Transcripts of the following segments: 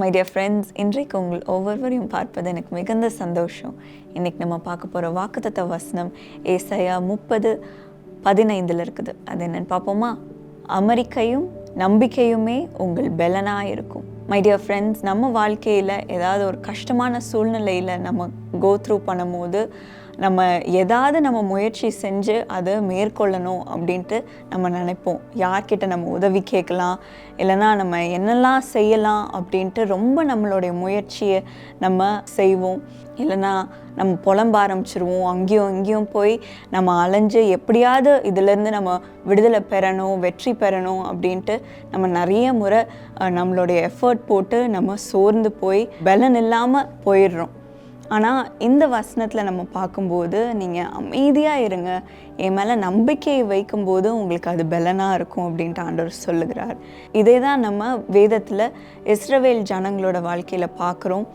My dear friends இன்றைக்கு உங்கள் ஒவ்வொருவரையும் பார்ப்பது எனக்கு மிகுந்த சந்தோஷம். இன்னைக்கு நம்ம பார்க்க போகிற வாக்குத்தத்த வசனம் ஏசையா முப்பது பதினைந்தில் இருக்குது. அது என்னன்னு பார்ப்போமா? அமெரிக்கையும் நம்பிக்கையுமே உங்கள் பெலனாக இருக்கும். மை டியர் ஃப்ரெண்ட்ஸ் நம்ம வாழ்க்கையில் ஏதாவது ஒரு கஷ்டமான சூழ்நிலையில் நம்ம கோ த்ரூ பண்ணும்போது நம்ம எதாவது நம்ம முயற்சி செஞ்சு அதை மேற்கொள்ளணும் அப்படின்ட்டு நம்ம நினைப்போம். யார்கிட்ட நம்ம உதவி கேட்கலாம் இல்லைன்னா நம்ம என்னெல்லாம் செய்யலாம் அப்படின்ட்டு ரொம்ப நம்மளுடைய முயற்சியை நம்ம செய்வோம். இல்லைன்னா நம்ம புலம்ப ஆரம்பிச்சிருவோம். அங்கேயும் இங்கேயும் போய் நம்ம அலைஞ்சு எப்படியாவது இதிலேருந்து நம்ம விடுதலை பெறணும் வெற்றி பெறணும் அப்படின்ட்டு நம்ம நிறைய முறை நம்மளுடைய எஃபர்ட் போட்டு நம்ம சோர்ந்து போய் பலன் இல்லாமல் போயிடுறோம். ஆனால் இந்த வசனத்தில் நம்ம பார்க்கும்போது நீங்கள் அமைதியாக இருங்க. என் மேலே நம்பிக்கையை வைக்கும்போது உங்களுக்கு அது பலனாக இருக்கும் அப்படின்ட்டு ஆண்டவர் சொல்லுகிறார். இதே தான் நம்ம வேதத்தில் இஸ்ரவேல் ஜனங்களோட வாழ்க்கையில் பார்க்குறோம்.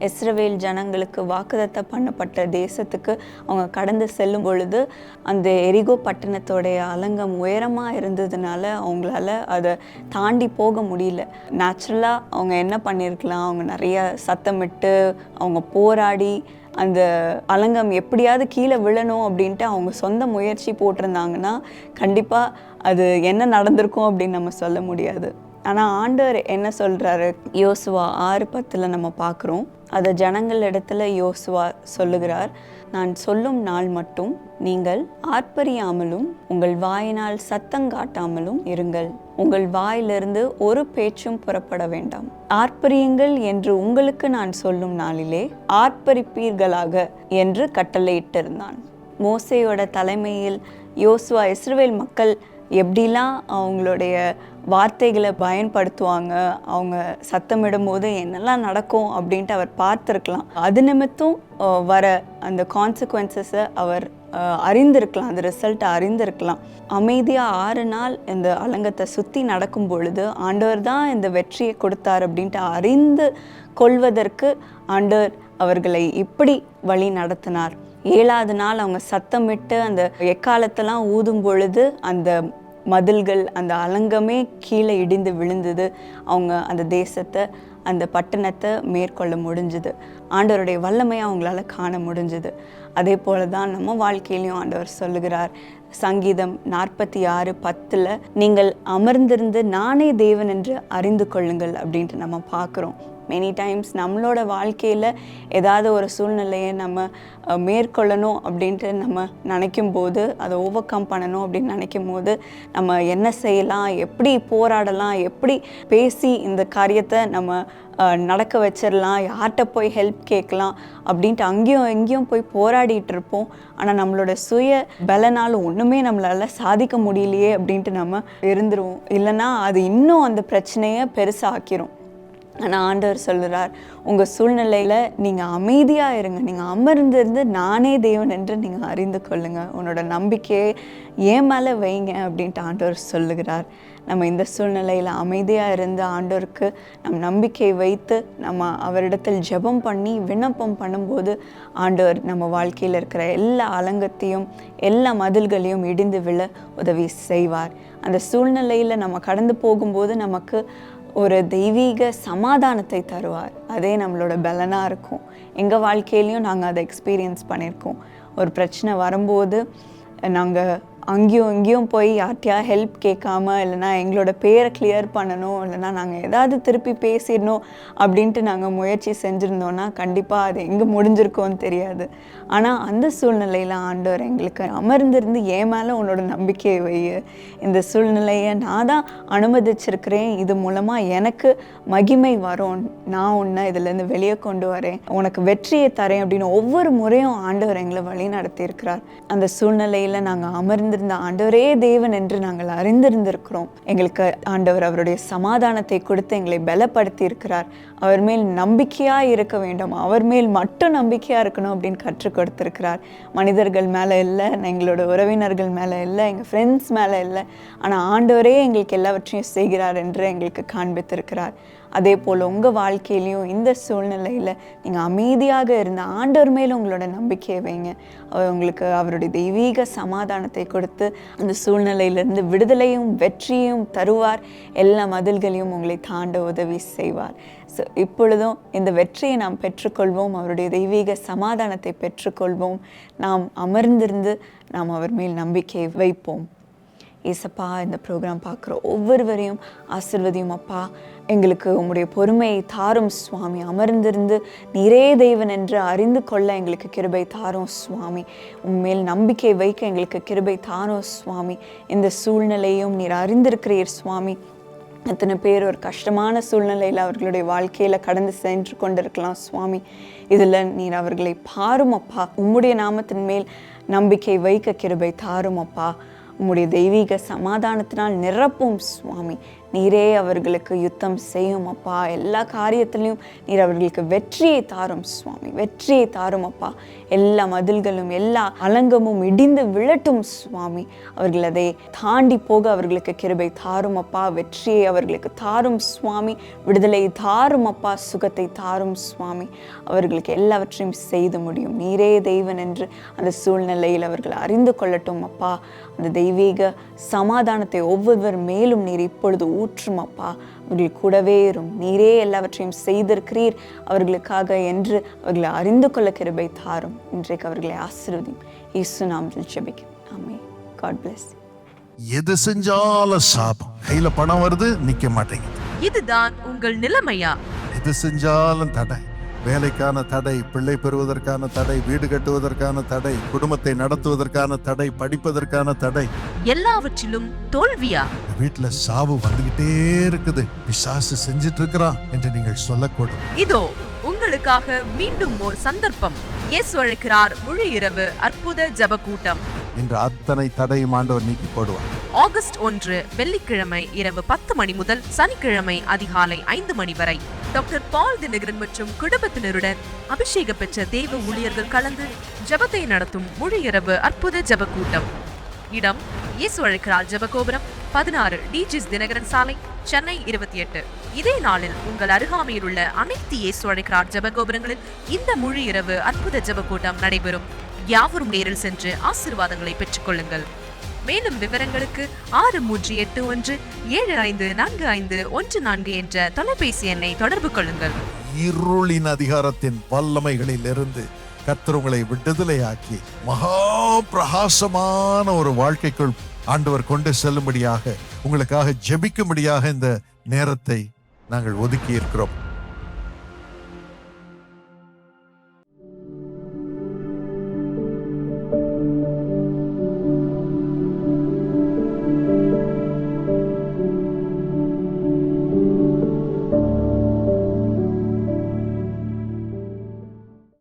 இஸ்ரவேல் ஜனங்களுக்கு வாக்குதத்த பண்ணப்பட்ட தேசத்துக்கு அவங்க கடந்து செல்லும் பொழுது அந்த எரிகோ பட்டணத்தோடைய அலங்கம் உயரமாக இருந்ததுனால அவங்களால அதை தாண்டி போக முடியல. நேச்சுரலாக அவங்க என்ன பண்ணியிருக்கலாம் அவங்க நிறைய சத்தமிட்டு அவங்க போராடி அந்த அலங்கம் எப்படியாவது கீழே விழணும் அப்படின்ட்டு அவங்க சொந்த முயற்சி போட்டிருந்தாங்கன்னா கண்டிப்பாக அது என்ன நடந்திருக்கும் அப்படின்னு நம்ம சொல்ல முடியாது. ஆனால் ஆண்டவர் என்ன சொல்கிறாரு யோசுவா ஆறு பத்தில் நம்ம பார்க்குறோம் அதை ஜனங்கள் இடத்துல யோசுவா சொல்லுகிறார். நான் சொல்லும் நாள் மட்டும் நீங்கள் ஆர்ப்பரியாமலும் உங்கள் வாயினால் சத்தங்காட்டாமலும் இருங்கள். உங்கள் வாயிலிருந்து ஒரு பேச்சும் புறப்பட வேண்டாம். ஆர்ப்பரியுங்கள் என்று உங்களுக்கு நான் சொல்லும் நாளிலே ஆர்ப்பரிப்பீர்களாக என்று கட்டளையிட்டிருந்தான். மோசையோட தலைமையில் யோசுவா இஸ்ரேல் மக்கள் எப்படிலாம் அவங்களுடைய வார்த்தைகளை பயன்படுத்துவாங்க. அவங்க சத்தமிடும்போது என்னெல்லாம் நடக்கும் அப்படின்ட்டு அவர் பார்த்துருக்கலாம். அது நிமித்தம் வர அந்த கான்சிக்வன்சஸை அவர் அறிந்திருக்கலாம். அந்த ரிசல்ட்டை அறிந்திருக்கலாம். அமைதியாக ஆறு நாள் இந்த அலங்கத்தை சுற்றி நடக்கும் பொழுது ஆண்டவர் தான் இந்த வெற்றியை கொடுத்தார் அப்படின்ட்டு அறிந்து கொள்வதற்கு ஆண்டவர் அவர்களை இப்படி வழி நடத்தினார். ஏழாவது நாள் அவங்க சத்தமிட்டு அந்த எக்காலத்தெல்லாம் ஊதும் பொழுது அந்த மதில்கள் அந்த அலங்கமே கீழே இடிந்து விழுந்தது. அவங்க அந்த தேசத்தை அந்த பட்டணத்தை மேற்கொள்ள முடிஞ்சுது. ஆண்டவருடைய வல்லமையை அவங்களால காண முடிஞ்சுது. அதே போல தான் நம்ம வாழ்க்கையிலையும் ஆண்டவர் சொல்லுகிறார். சங்கீதம் நாற்பத்தி ஆறு பத்தில் நீங்கள் அமர்ந்திருந்து நானே தேவன் என்று அறிந்து கொள்ளுங்கள் அப்படின்ட்டு நம்ம பார்க்குறோம். மெனி டைம்ஸ் நம்மளோட வாழ்க்கையில் ஏதாவது ஒரு சூழ்நிலையை நம்ம மேற்கொள்ளணும் அப்படின்ட்டு நம்ம நினைக்கும் போது அதை ஓவர் கம் பண்ணணும் அப்படின்னு நினைக்கும் போது நம்ம என்ன செய்யலாம் எப்படி போராடலாம் எப்படி பேசி இந்த காரியத்தை நம்ம நடக்க வச்சிடலாம் யார்கிட்ட போய் ஹெல்ப் கேட்கலாம் அப்படின்ட்டு அங்கேயும் எங்கேயும் போய் போராடிட்டு இருப்போம். ஆனால் நம்மளோட சுய பலனால் ஒன்றுமே நம்மளால் சாதிக்க முடியலையே அப்படின்ட்டு நம்ம இருந்துருவோம். இல்லைன்னா அது இன்னும் அந்த பிரச்சனையை பெருசாக்கிரும். ஆனால் ஆண்டவர் சொல்கிறார் உங்கள் சூழ்நிலையில் நீங்கள் அமைதியாக இருங்க. நீங்கள் அமர்ந்திருந்து நானே தேவன் என்று நீங்கள் அறிந்து கொள்ளுங்கள் உன்னோட நம்பிக்கையை ஏன் மேலே வைங்க? அப்படின்ட்டு ஆண்டவர் சொல்லுகிறார். நம்ம இந்த சூழ்நிலையில் அமைதியாக இருந்து ஆண்டோருக்கு நம் நம்பிக்கை வைத்து நம்ம அவரிடத்தில் ஜெபம் பண்ணி விண்ணப்பம் பண்ணும்போது ஆண்டவர் நம்ம வாழ்க்கையில் இருக்கிற எல்லா அலங்கத்தையும் எல்லா மதில்களையும் இடிந்து விழ உதவி செய்வார். அந்த சூழ்நிலையில் நம்ம கடந்து போகும்போது நமக்கு ஒரு தெய்வீக சமாதானத்தை தருவார். அதே நம்மளோட பலனாக இருக்கும். எங்கள் வாழ்க்கையிலையும் நாங்கள் அதை எக்ஸ்பீரியன்ஸ் பண்ணியிருக்கோம். ஒரு பிரச்சனை வரும்போது நாங்கள் அங்கேயும் இங்கேயும் போய் யார்ட்டையா ஹெல்ப் கேட்காம இல்லைன்னா எங்களோட பேரை கிளியர் பண்ணணும் இல்லைன்னா நாங்கள் ஏதாவது திருப்பி பேசிடணும் அப்படின்ட்டு நாங்கள் முயற்சி செஞ்சுருந்தோன்னா கண்டிப்பாக அது எங்கே முடிஞ்சிருக்கோன்னு தெரியாது. ஆனால் அந்த சூழ்நிலையில் ஆண்டவர் எங்களுக்கு அமர்ந்திருந்து ஏன் மேலே உன்னோட நம்பிக்கையை வை. இந்த சூழ்நிலையை நான் தான் அனுமதிச்சிருக்கிறேன். இது மூலமாக எனக்கு மகிமை வரும். நான் உன்னை இதுலேருந்து வெளியே கொண்டு வரேன். உனக்கு வெற்றியை தரேன் அப்படின்னு ஒவ்வொரு முறையும் ஆண்டவர் எங்களை வழி நடத்தியிருக்கிறார். அந்த சூழ்நிலையில் நாங்கள் அமர்ந்து அமர்ந்திருந்த ஆண்டவரே தேவன் என்று நாங்கள் அறிந்திருந்திருக்கிறோம். எங்களுக்கு ஆண்டவர் அவருடைய சமாதானத்தை கொடுத்து எங்களை பலப்படுத்தி இருக்கிறார் அவர் மேல் நம்பிக்கையாக இருக்க வேண்டும். அவர் மேல் மட்டும் நம்பிக்கையாக இருக்கணும் அப்படின்னு கற்றுக் கொடுத்திருக்கிறார். மனிதர்கள் மேலே இல்லை எங்களோட உறவினர்கள் மேலே இல்லை எங்கள் ஃப்ரெண்ட்ஸ் மேலே இல்லை. ஆனால் ஆண்டவரே எங்களுக்கு எல்லாவற்றையும் செய்கிறார் என்று எங்களுக்கு காண்பித்திருக்கிறார். அதே போல் உங்கள் வாழ்க்கையிலையும் இந்த சூழ்நிலையில் நீங்கள் அமைதியாக இருந்த ஆண்டவர் மேல் உங்களோட நம்பிக்கையை வைங்க. அவர் உங்களுக்கு அவருடைய தெய்வீக சமாதானத்தை கொடுத்து அந்த சூழ்நிலையிலிருந்து விடுதலையும் வெற்றியும் தருவார். எல்லா மதில்களையும் உங்களை தாண்ட உதவி செய்வார். ஸோ இப்பொழுதும் இந்த வெற்றியை நாம் பெற்றுக்கொள்வோம். அவருடைய தெய்வீக சமாதானத்தை பெற்றுக்கொள்வோம். நாம் அமர்ந்திருந்து நாம் அவர் மேல் நம்பிக்கையை வைப்போம். ஏசப்பா இந்த ப்ரோக்ராம் பார்க்குற ஒவ்வொருவரையும் ஆசிர்வதியும் அப்பா. எங்களுக்கு உங்களுடைய பொறுமையை தாரும் சுவாமி. அமர்ந்திருந்து நீரே தெய்வன் என்று அறிந்து கொள்ள எங்களுக்கு கிருபை தாரும் சுவாமி. உண்மையில் நம்பிக்கை வைக்க எங்களுக்கு கிருபை தாரும் சுவாமி. இந்த சூழ்நிலையும் நீர் அறிந்திருக்கிறீர் சுவாமி. எத்தனை பேர் ஒரு கஷ்டமான சூழ்நிலையில் அவர்களுடைய வாழ்க்கையில் கடந்து சென்று கொண்டிருக்கலாம் சுவாமி. இதில் நீர் அவர்களை பாரும் அப்பா. உம்முடைய நாமத்தின் மேல் நம்பிக்கை வைக்க கிருபை தாரும் அப்பா. உம்முடைய தெய்வீக சமாதானத்தினால் நிரப்பும் சுவாமி. நீரே அவர்களுக்கு யுத்தம் செய்யும் அப்பா. எல்லா காரியத்திலையும் நீர் அவர்களுக்கு வெற்றியை தாரும் சுவாமி. வெற்றியை தாரும் அப்பா. எல்லா மதில்களும் எல்லா அலங்கமும் இடிந்து விழட்டும் சுவாமி. அவர்கள் அதை தாண்டி போக அவர்களுக்கு கிருபை தாரும் அப்பா. வெற்றியை அவர்களுக்கு தாரும் சுவாமி. விடுதலை தாரும் அப்பா. சுகத்தை தாரும் சுவாமி. அவர்களுக்கு எல்லாவற்றையும் செய்து முடியும். நீரே தெய்வன் என்று அந்த சூழ்நிலையில் அவர்கள் அறிந்து கொள்ளட்டும் அப்பா. அந்த தெய்வீக சமாதானத்தை ஒவ்வொருவர் மேலும் நீர் இப்பொழுது ஊற்றும் அப்பா அவர்கள் கூடவே இரும். நீரே எல்லாவற்றையும் செய்திருக்கிறீர். அவர்களுக்காக என்று அவர்களை அறிந்து கொள்ள கிருபை தாரும். இன்றைக்கு அவர்களை ஆசீர்வதியும். இயேசு நாமத்தில் ஜெபிக்கிறேன் ஆமே காட் பிளஸ் எது செஞ்சாலும் சாபம். கையில பணம் வருது நிக்க மாட்டேங்குது. இதுதான் உங்கள் நிலைமையா? எது செஞ்சாலும் தடை. வேலைக்கான தடை பிள்ளை பெறுவதற்கான தடை வீடு கட்டுவதற்கான தடை குடும்பத்தை நடத்துவதற்கான தடை படிப்பதற்கான தடை. எல்லாவற்றிலும் தோல்வியா? வீட்டுல சாவு வந்துகிட்டே இருக்குது. பிசாசு செஞ்சிட்டு இருக்கிறான் என்று நீங்கள் சொல்லக்கூடும். இதோ உங்களுக்காக மீண்டும் ஒரு சந்தர்ப்பம். இயேசு அழைக்கிறார் முழு இரவு அற்புத ஜெப கூட்டம். என்று அத்தனை தடையும் ஆண்டவர் நீக்கி போடுவார். ஆகஸ்ட் ஒன்று வெள்ளிக்கிழமை இரவு பத்து மணி முதல் சனிக்கிழமை அதிகாலை ஐந்து மணி வரை டாக்டர் பால் தினகரன் மற்றும் குடும்பத்தினருடன் அபிஷேக பெற்ற தெய்வ ஊழியர்கள் கலந்து ஜெபத்தை நடத்தும் முழு இரவு அற்புத ஜெப கூட்டம் இடம் இயேசு அழைக்கிறார் ஜபகோபுரம் பதினாறு டிஜிஸ் தினகரன் சாலை சென்னை இருபத்தி எட்டு. இதே நாளில் உங்கள் அருகாமையில் உள்ள அனைத்து இயேசு அழைக்கிறார் ஜபகோபுரங்களில் இந்த முழு இரவு அற்புத ஜெப கூட்டம் நடைபெறும். யாவரும் நேரில் சென்று ஆசீர்வாதங்களை பெற்றுக்கொள்ளுங்கள். மேலும் விவரங்களுக்கு ஆறு மூன்று எட்டு ஒன்று ஏழு ஐந்து நான்கு ஐந்து ஒன்று நான்கு என்ற தொலைபேசி எண்ணை தொடர்பு கொள்ளுங்கள். இருளின் அதிகாரத்தின் வல்லமைகளில் இருந்து உங்களை விடுதலையாக்கி மகா பிரகாசமான ஒரு வாழ்க்கைக்குள் ஆண்டவர் கொண்டு செல்லும்படியாக உங்களுக்காக ஜெபிக்கும்படியாக இந்த நேரத்தை நாங்கள் ஒதுக்கி இருக்கிறோம்